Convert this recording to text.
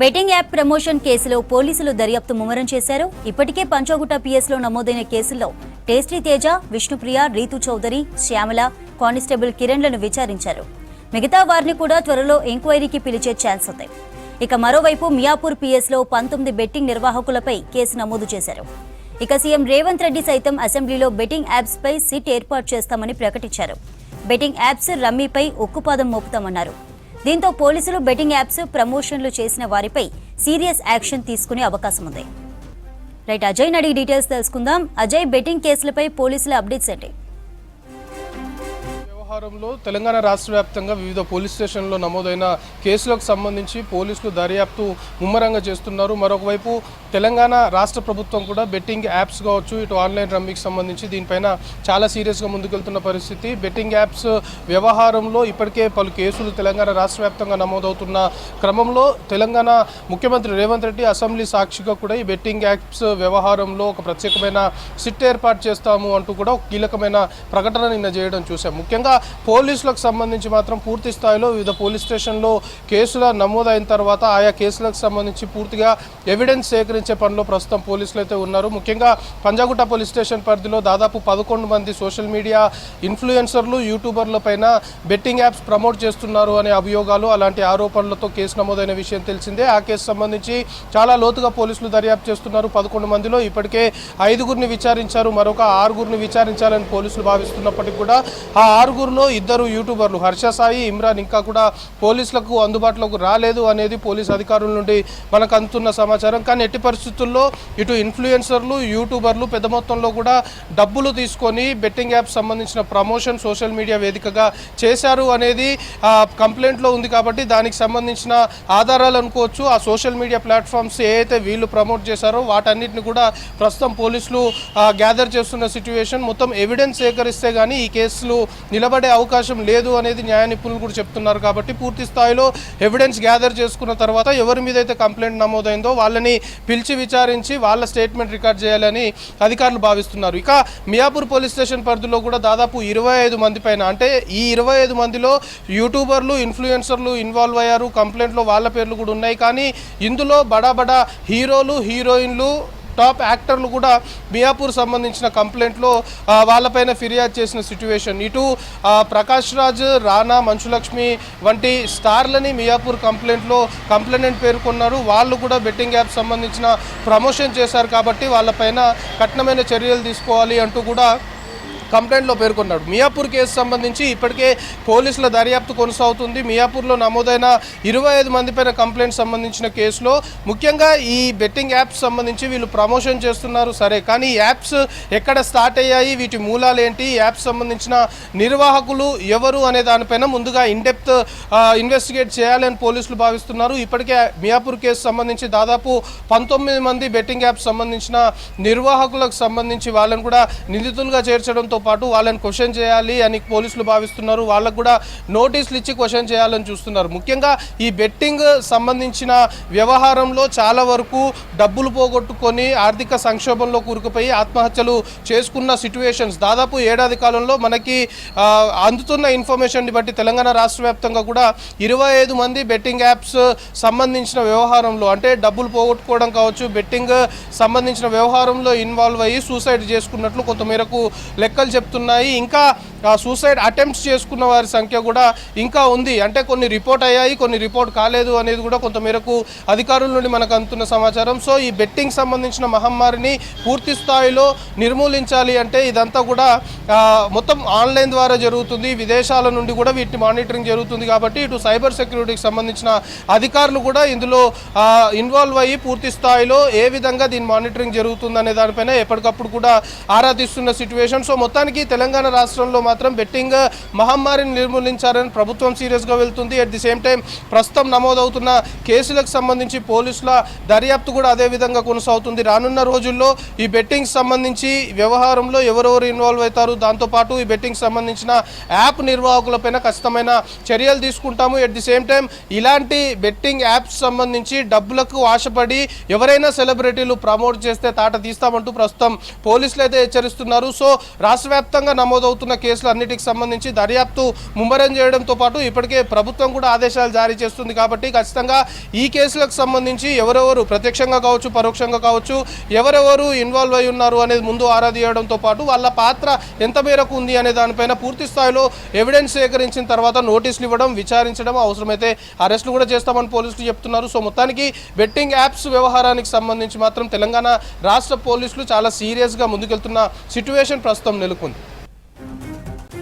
Betting app promotion కేసులో పోలీసులు దర్యాప్తు ముమ్మరం చేశారు. ఇప్పటికే పంచోగుట్ట పిఎస్లో నమోదైన కేసుల్లో టేస్టీ తేజ విష్ణుప్రియ రీతు చౌదరి శ్యామల కానిస్టేబుల్ కిరణ్లను విచారించారు. మిగతా వారిని కూడా త్వరలో ఎంక్వైరీకి పిలిచే ఛాన్స్ ఉంది. ఇక మరోవైపు మియాపూర్ పిఎస్లో పంతొమ్మిది బెట్టింగ్ నిర్వాహకులపై కేసు నమోదు చేశారు. ఇక సీఎం రేవంత్ రెడ్డి సైతం అసెంబ్లీలో బెట్టింగ్ యాప్స్పై సిట్ ఏర్పాటు చేస్తామని ప్రకటించారు. బెట్టింగ్ యాప్స్ రమ్మీపై ఉక్కుపాదం మోపుతామన్నారు. దీంతో పోలీసులు బెట్టింగ్ యాప్స్ ప్రమోషన్లు చేసిన వారిపై సీరియస్ యాక్షన్ తీసుకునే అవకాశం ఉంది. రైట్ అజయ్ అడిగి డీటెయిల్స్ తెలుసుకుందాం. అజయ్ బెట్టింగ్ కేసులపై పోలీసుల అప్డేట్స్ ఏంటి? వ్యవహారంలో తెలంగాణ రాష్ట్ర వ్యాప్తంగా వివిధ పోలీస్ స్టేషన్లో నమోదైన కేసులకు సంబంధించి పోలీసులు దర్యాప్తు ముమ్మరంగా చేస్తున్నారు. మరొకవైపు తెలంగాణ రాష్ట్ర ప్రభుత్వం కూడా బెట్టింగ్ యాప్స్ కావచ్చు ఇటు ఆన్లైన్ రమ్మీకి సంబంధించి దీనిపైన చాలా సీరియస్గా ముందుకెళ్తున్న పరిస్థితి. బెట్టింగ్ యాప్స్ వ్యవహారంలో ఇప్పటికే పలు కేసులు తెలంగాణ రాష్ట్ర వ్యాప్తంగా నమోదవుతున్న క్రమంలో తెలంగాణ ముఖ్యమంత్రి రేవంత్ రెడ్డి అసెంబ్లీ సాక్షిగా కూడా ఈ బెట్టింగ్ యాప్స్ వ్యవహారంలో ఒక ప్రత్యేకమైన సిట్ ఏర్పాటు చేస్తాము అంటూ కూడా ఒక కీలకమైన ప్రకటన నిన్న చేయడం చూసాం ముఖ్యంగా పోలీసులకు సంబంధించి మాత్రం పూర్తి స్థాయిలో వివిధ పోలీస్ స్టేషన్లో కేసుల నమోదైన తర్వాత ఆయా కేసులకు సంబంధించి పూర్తిగా ఎవిడెన్స్ సేకరించే పనిలో ప్రస్తుతం పోలీసులు అయితే ఉన్నారు. ముఖ్యంగా పంజాగుట్ట పోలీస్ స్టేషన్ పరిధిలో దాదాపు పదకొండు మంది సోషల్ మీడియా ఇన్ఫ్లుయెన్సర్లు యూట్యూబర్ల పైన బెట్టింగ్ యాప్స్ ప్రమోట్ చేస్తున్నారు అనే అభియోగాలు అలాంటి ఆరోపణలతో కేసు నమోదైన విషయం తెలిసిందే. ఆ కేసు సంబంధించి చాలా లోతుగా పోలీసులు దర్యాప్తు చేస్తున్నారు. పదకొండు మందిలో ఇప్పటికే ఐదుగురిని విచారించారు. మరొక ఆరుగురిని విచారించాలని పోలీసులు భావిస్తున్నప్పటికీ కూడా ఆ ఆరుగురిలో ఇద్దరు యూట్యూబర్లు హర్ష సాయి ఇమ్రాన్ ఇంకా కూడా పోలీసులకు అందుబాటులోకి రాలేదు అనేది పోలీస్ అధికారుల నుండి మనకు అందుతున్న సమాచారం. కానీ ఎట్టి పరిస్థితుల్లో ఇటు ఇన్ఫ్లుయెన్సర్లు యూట్యూబర్లు పెద్ద మొత్తంలో కూడా డబ్బులు తీసుకొని బెట్టింగ్ యాప్ సంబంధించిన ప్రమోషన్ సోషల్ మీడియా వేదికగా చేశారు అనేది కంప్లైంట్లో ఉంది కాబట్టి దానికి సంబంధించిన ఆధారాలు అనుకోవచ్చు. ఆ సోషల్ మీడియా ప్లాట్ఫామ్స్ ఏ అయితే వీళ్ళు ప్రమోట్ చేశారో వాటన్నిటిని కూడా ప్రస్తుతం పోలీసులు గ్యాదర్ చేస్తున్న సిచ్యువేషన్. మొత్తం ఎవిడెన్స్ సేకరిస్తే కానీ ఈ కేసులు నిలబడే అవకాశం లేదు అనేది న్యాయ నిపుణులు కూడా చెప్తున్నారు కాబట్టి పూర్తి స్థాయిలో ఎవిడెన్స్ గ్యాదర్ చేసుకున్న తర్వాత ఎవరి మీద అయితే కంప్లైంట్ నమోదైందో వాళ్ళని పిలిచి విచారించి వాళ్ళ స్టేట్మెంట్ రికార్డ్ చేయాలని అధికారులు భావిస్తున్నారు. ఇక మియాపూర్ పోలీస్ స్టేషన్ పరిధిలో కూడా దాదాపు ఇరవై ఐదు మంది పైన అంటే ఈ ఇరవై ఐదు మందిలో యూట్యూబర్లు ఇన్ఫ్లుయెన్సర్లు ఇన్వాల్వ్ అయ్యారు. కంప్లైంట్లో వాళ్ళ పేర్లు కూడా ఉన్నాయి. కానీ ఇందులో బడా బడా హీరోలు హీరోయిన్లు టాప్ యాక్టర్లు కూడా మియాపూర్ సంబంధించిన కంప్లైంట్లో వాళ్ళపైన ఫిర్యాదు చేసిన సిచ్యువేషన్. ఇటు ప్రకాష్ రాజ్ రానా మంచులక్ష్మి వంటి స్టార్లని మియాపూర్ కంప్లైంట్లో కంప్లైంట్ పేర్కొన్నారు. వాళ్ళు కూడా బెట్టింగ్ యాప్ సంబంధించిన ప్రమోషన్ చేశారు కాబట్టి వాళ్ళపైన కఠినమైన చర్యలు తీసుకోవాలి అంటూ కూడా కంప్లైంట్లో పేర్కొన్నాడు. మియాపూర్ కేసు సంబంధించి ఇప్పటికే పోలీసుల దర్యాప్తు కొనసాగుతుంది. మియాపూర్లో నమోదైన ఇరవై ఐదు మంది పైన కంప్లైంట్ సంబంధించిన కేసులో ముఖ్యంగా ఈ బెట్టింగ్ యాప్స్ సంబంధించి వీళ్ళు ప్రమోషన్ చేస్తున్నారు. సరే కానీ యాప్స్ ఎక్కడ స్టార్ట్ అయ్యాయి? వీటి మూలాలు ఏంటి? యాప్స్ సంబంధించిన నిర్వాహకులు ఎవరు అనే దానిపైన ముందుగా ఇన్డెప్త్ ఇన్వెస్టిగేట్ చేయాలని పోలీసులు భావిస్తున్నారు. ఇప్పటికే మియాపూర్ కేసు సంబంధించి దాదాపు పంతొమ్మిది మంది బెట్టింగ్ యాప్స్ సంబంధించిన నిర్వాహకులకు సంబంధించి వాళ్ళని కూడా నిందితులుగా చేర్చడంతో పాటు వాళ్ళని క్వశ్చన్ చేయాలి అని పోలీసులు భావిస్తున్నారు. వాళ్ళకు కూడా నోటీసులు ఇచ్చి క్వశ్చన్ చేయాలని చూస్తున్నారు. ముఖ్యంగా ఈ బెట్టింగ్ సంబంధించిన వ్యవహారంలో చాలా వరకు డబ్బులు పోగొట్టుకొని ఆర్థిక సంక్షోభంలో కూరుకుపోయి ఆత్మహత్యలు చేసుకున్న సిట్యువేషన్స్ దాదాపు ఏడాది కాలంలో మనకి అందుతున్న ఇన్ఫర్మేషన్ని బట్టి తెలంగాణ రాష్ట్ర వ్యాప్తంగా కూడా ఇరవై ఐదు మంది బెట్టింగ్ యాప్స్ సంబంధించిన వ్యవహారంలో అంటే డబ్బులు పోగొట్టుకోవడం కావచ్చు బెట్టింగ్ సంబంధించిన వ్యవహారంలో ఇన్వాల్వ్ అయ్యి సూసైడ్ చేసుకున్నట్లు కొంతమేరకు లెక్కలు చెప్తున్నాయి. ఇంకా సూసైడ్ అటెంప్ట్స్ చేసుకున్న వారి సంఖ్య కూడా ఇంకా ఉంది. అంటే కొన్ని రిపోర్ట్ అయ్యాయి కొన్ని రిపోర్ట్ కాలేదు అనేది కూడా కొంతమేరకు అధికారుల నుండి మనకు అందుతున్న సమాచారం. సో ఈ బెట్టింగ్ సంబంధించిన మహమ్మారిని పూర్తి స్థాయిలో నిర్మూలించాలి అంటే ఇదంతా కూడా మొత్తం ఆన్లైన్ ద్వారా జరుగుతుంది. విదేశాల నుండి కూడా వీటిని మానిటరింగ్ జరుగుతుంది కాబట్టి ఇటు సైబర్ సెక్యూరిటీకి సంబంధించిన అధికారులు కూడా ఇందులో ఇన్వాల్వ్ అయ్యి పూర్తి స్థాయిలో ఏ విధంగా దీని మానిటరింగ్ జరుగుతుంది అనే దానిపైన ఎప్పటికప్పుడు కూడా ఆరాధిస్తున్న సిచ్యువేషన్ సో మొత్తానికి తెలంగాణ రాష్ట్రంలో మాత్రం బెట్టింగ్ మహమ్మారిని నిర్మూలించారని ప్రభుత్వం సీరియస్గా వెళ్తుంది. అట్ ది సేమ్ టైం ప్రస్తుతం నమోదవుతున్న కేసులకు సంబంధించి పోలీసుల దర్యాప్తు కూడా అదే విధంగా కొనసాగుతుంది. రానున్న రోజుల్లో ఈ బెట్టింగ్ సంబంధించి వ్యవహారంలో ఎవరెవరు ఇన్వాల్వ్ అవుతారు? దాంతోపాటు ఈ బెట్టింగ్ సంబంధించిన యాప్ నిర్వాహకులపైన ఖచ్చితమైన చర్యలు తీసుకుంటాము. ఎట్ ది సేమ్ టైం ఇలాంటి బెట్టింగ్ యాప్స్ సంబంధించి డబ్బులకు ఆశపడి ఎవరైనా సెలబ్రిటీలు ప్రమోట్ చేస్తే తాట తీస్తామంటూ ప్రస్తుతం పోలీసులు అయితే హెచ్చరిస్తున్నారు. సో రాష్ట్ర నమోదవుతున్న వ్యాప్తంగా నమోదవుతున్న కేసులు అన్నిటికి సంబంధించి దర్యాప్తు ముమ్మరం చేయడంతో పాటు ఇప్పటికే ప్రభుత్వం కూడా ఆదేశాలు జారీ చేస్తుంది కాబట్టి ఖచ్చితంగా ఈ కేసులకు సంబంధించి ఎవరెవరు ప్రత్యక్షంగా కావచ్చు పరోక్షంగా కావచ్చు ఎవరెవరు ఇన్వాల్వ్ అయి ఉన్నారు అనేది ముందు ఆరా తీయడంతో పాటు వాళ్ళ పాత్ర ఎంత మేరకు ఉంది అనే దానిపైన పూర్తి స్థాయిలో ఎవిడెన్స్ సేకరించిన తర్వాత నోటీసులు ఇవ్వడం విచారించడం అవసరమైతే అరెస్టులు కూడా చేస్తామని పోలీసులు చెప్తున్నారు. సో మొత్తానికి బెట్టింగ్ యాప్స్ వ్యవహారానికి సంబంధించి మాత్రం తెలంగాణ రాష్ట్ర పోలీసులు చాలా సీరియస్గా ముందుకెళ్తున్న సిట్యువేషన్ ప్రస్తుతం నెలకొంది.